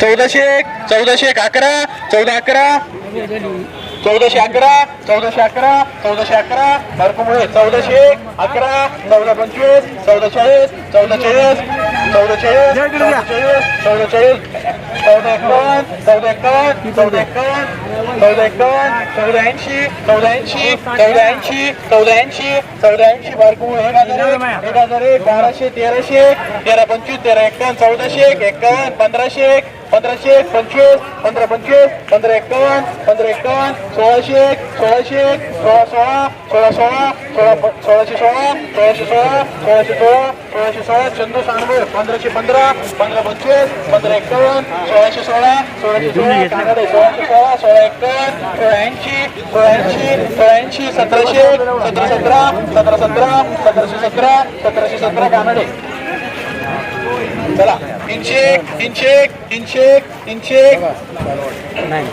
चौदाशे एक चौदाशे एक अकरा चौदा अकरा. चौदाशे अकरा चौदाशे अकरा चौदाशे अकरा. बारकोमुळे चौदाशे एक अकरा चौदा पंचवीस चौदा चाळीस चौदा चाळीस चौदा चाळीस चौदा चाळीस चौदा चाळीस. चौदा एकावन्न चौदा एकावन्न चौदा एकावन्न चौदा एकावन्न चौदा ऐंशी चौदा ऐंशी चौदा ऐंशी चौदा ऐंशी चौदा ऐंशी. बारकोमुळे एक हजार एक एक हजार एक बाराशे तेराशे तेरा पंचवीस तेरा एकावन्न चौदाशे एक एकावन्न पंधराशे एक पंधराशे एक पंचवीस पंधरा पंचवीस पंधरा एकावन्न पंधरा एकावन्न सोळाशे एक सोळाशे एक सोळा सोळा सोळा सोळा सोळा प- सोळाशे सोळा सोळाशे सोळा सोळाशे सोळा सोळाशे सोळा चंदू सांगवे पंधराशे पंधरा पंधरा पंचवीस पंधरा एकावन्न सोळाशे सोळा सोळाशे सोळा कानडे सोळाशे सोळा सोळा एकावन्न सोळा ऐंशी सोळा ऐंशी सोळा ऐंशी सतराशे एक सतरा सतरा सतरा सतरा सतराशे सतरा सतराशे सतरा कानडे. चला. तीनशे एक तीनशे एक तीनशे एक तीनशे एक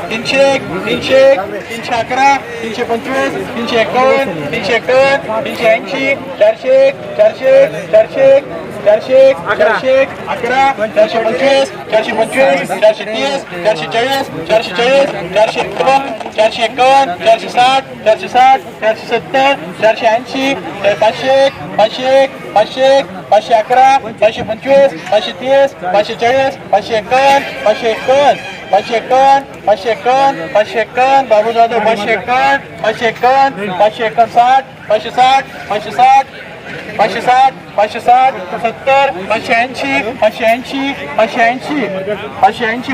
तीनशे एक तीनशे एक तीनशे अकरा तीनशे पंचवीस तीनशे एकावन्न तीनशे एकावन्न तीनशे ऐंशी चारशे एक चारशे एक चारशे एक चारशे एक चारशे एक अकरा चारशे पंचवीस चारशे पंचवीस चारशे तीस चारशे चाळीस चारशे चाळीस चारशे एकावन्न चारशे एकावन्न चारशे साठ चारशे साठ चारशे सत्तर चारशे ऐंशी पाचशे एक पाचशे एक पाचशे एक पाचशे अकरा पाचशे पंचवीस पाचशे तीस पाचशे चाळीस पाचशे एकावन्न पाचशे एकावन्न पाचशे एकावन्न पाचशे एकावन्न पाचशे एकावन्न बाबू जाधव पाचशे एकावन्न पाचशे एकावन्न पाचशे एकावन्न साठ पाचशे साठ पाचशे साठ पाचशे साठ पाचशे साठ सत्तर पाचशे ऐंशी पाचशे ऐंशी पाचशे ऐंशी पाचशे ऐंशी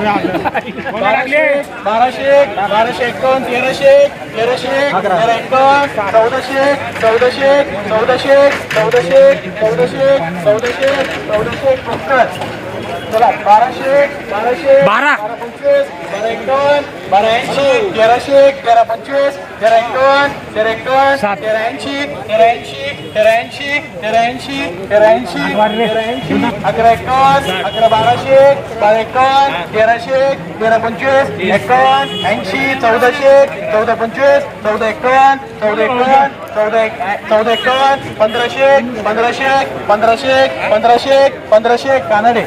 बाराशे बाराशे बाराशे एकावन्न तेराशे तेराशे तेरा एकावन्न चौदाशे चौदाशे चौदाशे चौदाशे चौदाशे चौदाशे चौदाशे सत्तर चला बाराशे बाराशे बारा. पंचवीस बारा एकावन्न बारा ऐंशी तेराशे तेरा पंचवीस तेरा एकावन्न तेरा एकावन्न तेरा ऐंशी तेरा ऐंशी तेरा ऐंशी तेरा ऐंशी तेरा ऐंशी तेरा ऐंशी अकरा एकावन्न अकरा बाराशे बारा एकावन्न तेराशे तेरा पंचवीस एकावन्न ऐंशी चौदाशे चौदा पंचवीस चौदा एकावन्न चौदा एकावन्न चौदा एक चौदा एकावन्न पंधराशे पंधराशे पंधराशे पंधराशे पंधराशे कानडे.